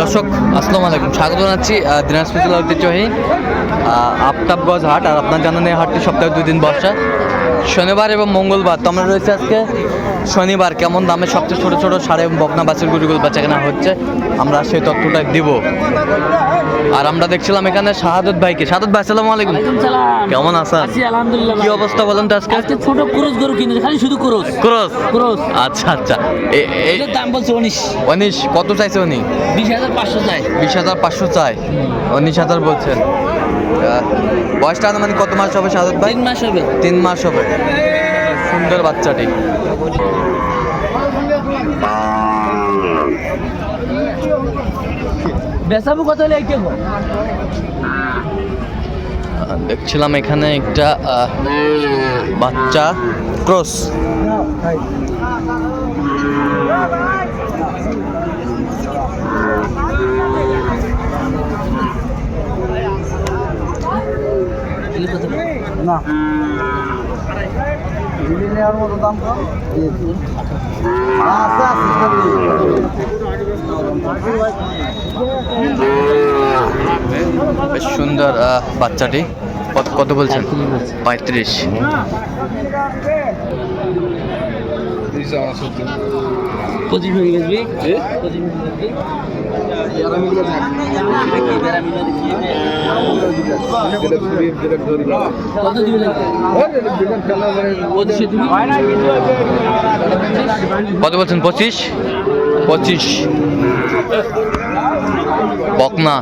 দর্শক, আসসালামু আলাইকুম। স্বাগত জানাচ্ছি দিনাজপুর জেলার ঐতিহ্যবাহী আফতাবগঞ্জ হাট। আর আপনার জানানো এই হাটটি সপ্তাহে দুই দিন বসা। শনিবার এবং মঙ্গলবার তো আমরা রয়েছে আজকে শনিবার। কেমন দামে সবচেয়ে ছোট ছোট সাড়ে বকনা বাছুর গুড়িগুলো বেচা কেনা হচ্ছে আমরা সেই তথ্যটা দিব। আর আমরা দেখছিলাম এখানে শাহাদত ভাইকে। শাহাদত ভাই আসসালামু আলাইকুম। কেমন আছেন? আছি আলহামদুলিল্লাহ কি অবস্থা বলেন তো আজকে? আজকে ছোট ক্রোজ গরু কিনেছে খালি শুধু ক্রোজ ক্রস? ক্রোজ আচ্ছা আচ্ছা। এ- এই এটার দাম বলছে উনিশ। অনিশ কত চাইছে উনি? বিশ হাজার পাঁচশো চাই। বিশ হাজার পাঁচশো চাই। উনিশ হাজার বলছেন। বয়সটা মানে কত মাস হবে সাদত ভাই? তিন মাস হবে। তিন মাস হবে। সুন্দর বাচ্চাটি। বেসাবু কত হলে দেখছিলাম এখানে একটা আহ, বাচ্চা ক্রস? না। বেশ সুন্দর বাচ্চাটি। কত বলছেন? পঁয়ত্রিশ। পঁচিশ ভেঙে বেচবি পঁচিশ কত বলছেন? পঁচিশ? পঁচিশ। বকনা।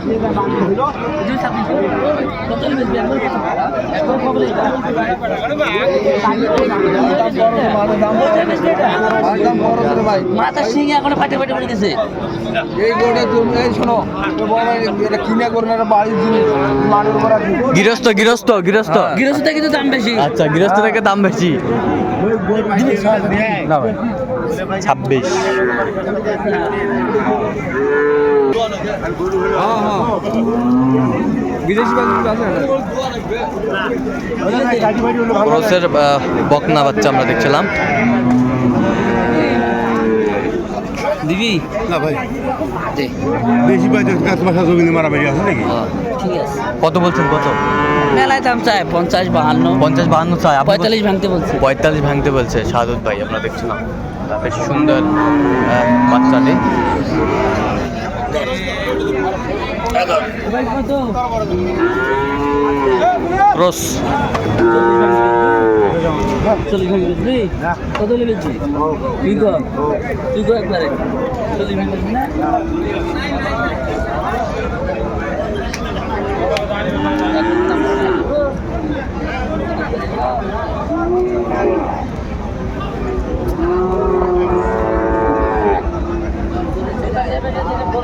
সিংহে এখনও ফাটে ফাটে পড়ে গেছে এই গোটা তুমি এই শোনো এটা কিনে বাড়ির জিনিস গৃহস্থ গৃহস্থ গৃহস্থ। গৃহস্থ কিন্তু দাম বেশি। আচ্ছা গৃহস্থ থেকে দাম বেশি? ছাব্বিশ। হ্যাঁ হ্যাঁ বিদেশি ক্রসের বকনা বাচ্চা আমরা দেখছিলাম। দিবি না ভাই। বেশি মাসা জমি মারামারি আছে নাকি? কত বলছেন কত? মেলায় দাম চায় পঞ্চাশ বাহান্ন। পঞ্চাশ বাহান্ন চাই পঁয়তাল্লিশ ভাঙতে বলছে। পঁয়তাল্লিশ ভাঙতে বলছে সাদত ভাই আমরা দেখছিলাম। বেশ সুন্দর বাচ্চাটি। ক্রস। চল্লিশ ভাঙতে বেচবি কত বেচবি? তুই এই, ও বে কি আছে কম?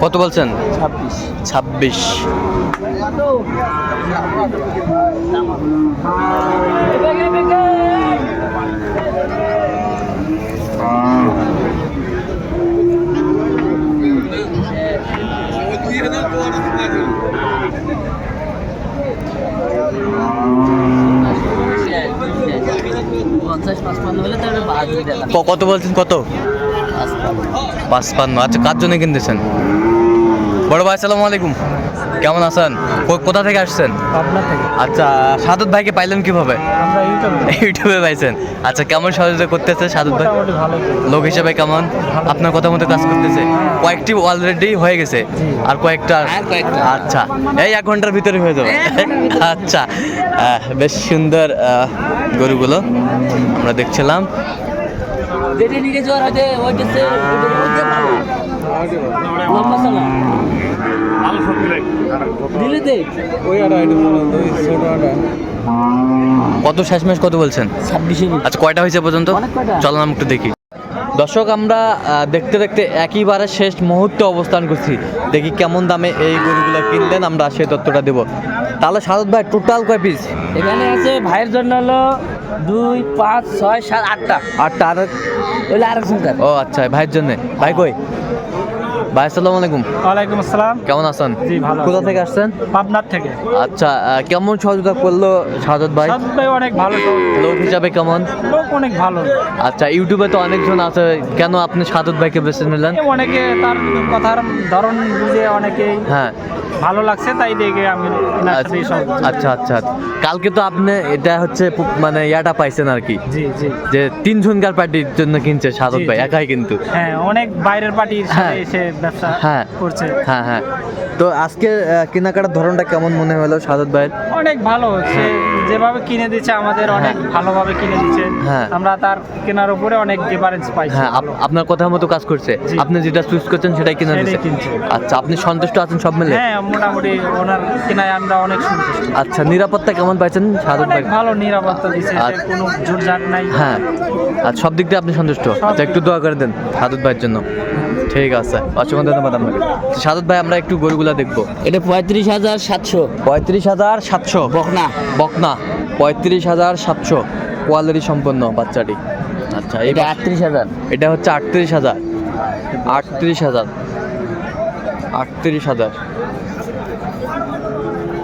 কত বলছেন? ছাব্বিশ। ছাব্বিশ পঞ্চাশ পাঁচপান্ন হলে তাহলে বাদ দিয়ে দিলাম ক- কত বলছেন কত? পাঁচপান্ন। আচ্ছা কার জন্য কিনতেছেন? বড় ভাই আসসালামু আলাইকুম। কেমন আছেন? কোথা থেকে আসছেন? আপনার থেকে। আচ্ছা সাদত ভাইকে পাইলেন কীভাবে? আমরা ইউটিউবে ইউটিউবে পাইছেন। আচ্ছা কেমন সহযোগিতা করতেছে সাদত ভাই? লোক হিসেবে কেমন? আপনার কথা মতো কাজ করতেছে। কয়েকটি অলরেডি হয়ে গেছে। আর কয়েকটা আর কয়েকটা। আচ্ছা এই এক ঘণ্টার ভিতরে হয়ে যাবে। আচ্ছা আহ, বেশ সুন্দর আহ, গরুগুলো আমরা দেখছিলাম। যেটা নিয়ে যাওয়ার হয়তো ওইটা লম্বা চালা দিলে। দে। ওই আটা এটা ছোট আটা। কত শেষমেশ কত বলছেন? ছাব্বিশে আচ্ছা কয়টা হয়েছে পর্যন্ত? চলো আমি একটু দেখি। দর্শক আমরা দেখতে দেখতে একইবারে শেষ মুহূর্তে অবস্থান করছি। দেখি কেমন দামে এই গরুগুলো কিনলেন আমরা সেই তথ্যটা দেবো। তাহলে সারদ ভাই টোটাল কয় পিস এখানে আছে ভাইয়ের জন্য হলো দুই পাঁচ ছয় সাত আটটা। আটটা আর আরেক ও আচ্ছা ভাইয়ের জন্য। ভাই কই? ভাই আসসালামু আলাইকুম। ওয়ালাইকুম আসসালাম। কেমন আছেন? জি, ভালো কোথা থেকে আসছেন? পাবনার থেকে। আচ্ছা কেমন সহযোগিতা করল সাজত ভাই? সাজত ভাই অনেক ভালো লোক। হিসাবে কেমন? লোক অনেক ভালো। আচ্ছা ইউটিউবে তো অনেকজন আছে কেন আপনি সাদত ভাইকে বেছে নিলেন? অনেকে তার কথার ধরন বুঝে অনেকেই হ্যাঁ। ভালো লাগছে তাই দেখে আমি সাথে সব আচ্ছা। আচ্ছা কালকে তো আপনি এটা হচ্ছে মানে ইয়াটা পাইছেন আর কি। জি জি। যে তিন ঝুনকার পার্টির জন্য কিনছে সাদত জি, ভাই একাই কিন্তু। হ্যাঁ অনেক বাইরের পার্টির হ্যাঁ। সাথে এসে ব্যবসা হ্যাঁ। করছে। হ্যাঁ হ্যাঁ। তো আজকে কেনাকাটার ধরনটা কেমন মনে হলো সাদত ভাইয়ের? অনেক ভালো হচ্ছে। যেভাবে কিনে দিচ্ছে আমাদের অনেক ভালোভাবে কিনে দিচ্ছে। হ্যাঁ। আমরা তার কেনার উপরে অনেক ডিফারেন্স পাইছি। হ্যাঁ আপ- আপনার কথা মতো কাজ করছে। আপনি যেটা চুজ করছেন সেটাই কিনে দিচ্ছে। আচ্ছা আপনি সন্তুষ্ট আছেন সব মিলে? হ্যাঁ মোটামুটি ওনার কেনায় আমরা অনেক সন্তুষ্ট। আচ্ছা নিরাপত্তা কেমন পাইছেন সাদত ভাই? ভালো নিরাপত্তা দিচ্ছে আচ্ছা। কোনো ঝুটঝাট নাই। হ্যাঁ। আর সব দিক দিয়ে আপনি সন্তুষ্ট। আচ্ছা একটু দোয়া করে দেন সাদত ভাইয়ের জন্য। ঠিক আছে। অসংখ্য ধন্যবাদ আপনাকে। সাদত ভাই আমরা একটু গরুগুলা দেখব। এটা পঁয়ত্রিশ হাজার সাতশো। পঁয়ত্রিশ হাজার সাতশো। বকনা। বকনা। পঁয়ত্রিশ হাজার সাতশো। কোয়ালিটি সম্পন্ন বাচ্চাটি। আচ্ছা এটা আটত্রিশ হাজার। এটা হচ্ছে আটত্রিশ হাজার। আটত্রিশ হাজার। আটত্রিশ হাজার।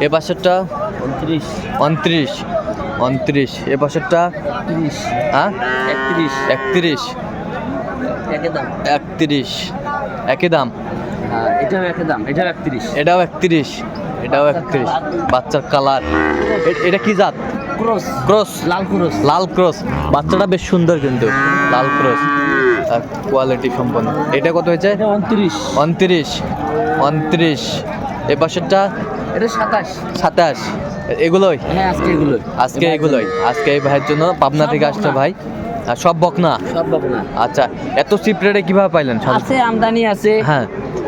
এ পাশেরটা উনত্রিশ। উনত্রিশ। উনত্রিশ। এ পাশেরটা তিরিশ। হ্যাঁ? একত্রিশ। একত্রিশ। একত্রিশ। একই দাম? হ্যাঁ এটাও একে দাম এটাও একত্রিশ। এটাও একত্রিশ এটাও একত্রিশ। বাচ্চার কালার। এটা কি জাত? ক্রস। ক্রস? লাল ক্রস। লাল ক্রস। বাচ্চাটা বেশ সুন্দর কিন্তু। লাল ক্রস। কোয়ালিটি সম্পন্ন। এটা কত হয়েছে? উনত্রিশ। উনত্রিশ। উনত্রিশ। এ পাশেরটা? এটা সাতাশ। সাতাশ। এগুলোই? হ্যাঁ আজকে এগুলো আজকে এগুলোই। আজকে এই ভাইয়ের জন্য পাবনা থেকে আসছে ভাই। সব বকনা? সব বকনা। আচ্ছা এত চিপ রেটে কীভাবে পাইলেন? আছে আমদানি আছে হ্যাঁ।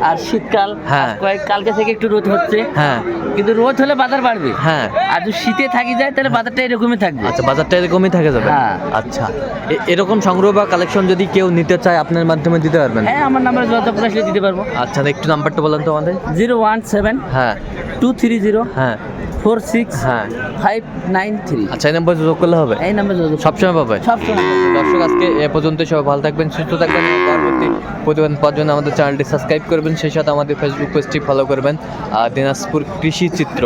আর শীতকাল হ্যাঁ। কয়েক কালকে থেকে একটু রোদ হচ্ছে। হ্যাঁ। কিন্তু রোদ হলে বাজার বাড়বে। হ্যাঁ। আর যদি শীতে থাকি যায় তাহলে বাজারটা এরকমই থাকবে। আচ্ছা বাজারটা এরকমই থাকে যাবে? হ্যাঁ। আচ্ছা। এরকম সংগ্রহ বা কালেকশন যদি কেউ নিতে চায় আপনার মাধ্যমে দিতে পারবেন? হ্যাঁ আমার নাম্বারে যোগাযোগ করে দিতে পারব। আচ্ছা একটু নাম্বারটা বলেন তো আমাদের। জিরো ওয়ান সেভেন হ্যাঁ। টু থ্রি জিরো হ্যাঁ। ফোর সিক্স হ্যাঁ। Five nine three. আচ্ছা এই নাম্বার যোগাযোগ করলে হবে? এই নাম্বারে যোগাযোগ সবসময় পাবে? সব সময় দর্শক আজকে এ পর্যন্ত সবাই ভালো থাকবেন সুস্থ থাকবেন পরবর্তী প্রতিবেদন পাওয়ার জন্য আমাদের চ্যানেলটি সাবস্ক্রাইব করবেন। সেই সাথে আমাদের ফেসবুক পেজটি ফলো করবেন। আর দিনাজপুর কৃষি চিত্র।